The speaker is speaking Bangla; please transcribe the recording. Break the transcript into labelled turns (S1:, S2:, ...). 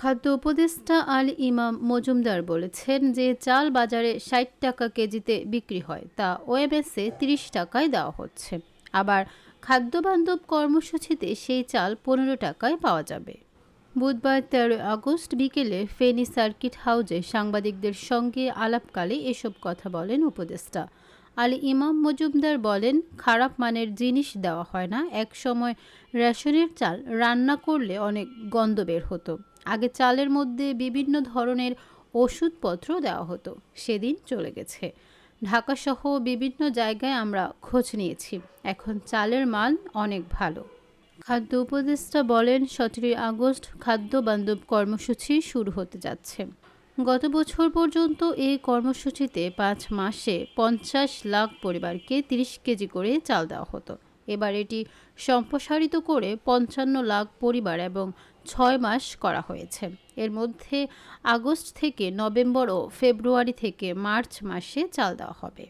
S1: খাদ্য উপদেষ্টা আল ইমাম মজুমদার বলেছেন যে চাল বাজারে ষাট টাকা কেজিতে বিক্রি হয়, তা ওএমএসে তিরিশ টাকায় দেওয়া হচ্ছে। আবার খাদ্যবান্ধব কর্মসূচিতে সেই চাল পনেরো টাকায় পাওয়া যাবে। বুধবার তেরো আগস্ট বিকেলে ফেনী সার্কিট হাউজে সাংবাদিকদের সঙ্গে আলাপকালে এসব কথা বলেন উপদেষ্টা। আলী ইমাম মজুমদার বলেন, খারাপ মানের জিনিস দেওয়া হয় না। এক সময় রেশনের চাল রান্না করলে অনেক গন্ধ বের হতো। আগে চালের মধ্যে বিভিন্ন ধরনের ওষুধপত্র দেওয়া হতো। সেদিন চলে গেছে। ঢাকাসহ বিভিন্ন জায়গায় আমরা খোঁজ নিয়েছি। এখন চালের মান অনেক ভালো। খাদ্য উপদেষ্টা বলেন, সতেরোই আগস্ট খাদ্য বান্ধব কর্মসূচি শুরু হতে যাচ্ছে। গত বছর পর্যন্ত এই কর্মসূচিতে পাঁচ মাসে পঞ্চাশ লাখ পরিবারকে তিরিশ কেজি করে চাল দেওয়া হতো। এবার এটি সম্প্রসারিত করে পঞ্চান্ন লাখ পরিবার এবং ছয় মাস করা হয়েছে। এর মধ্যে আগস্ট থেকে নভেম্বর ও ফেব্রুয়ারি থেকে মার্চ মাসে চাল দেওয়া হবে।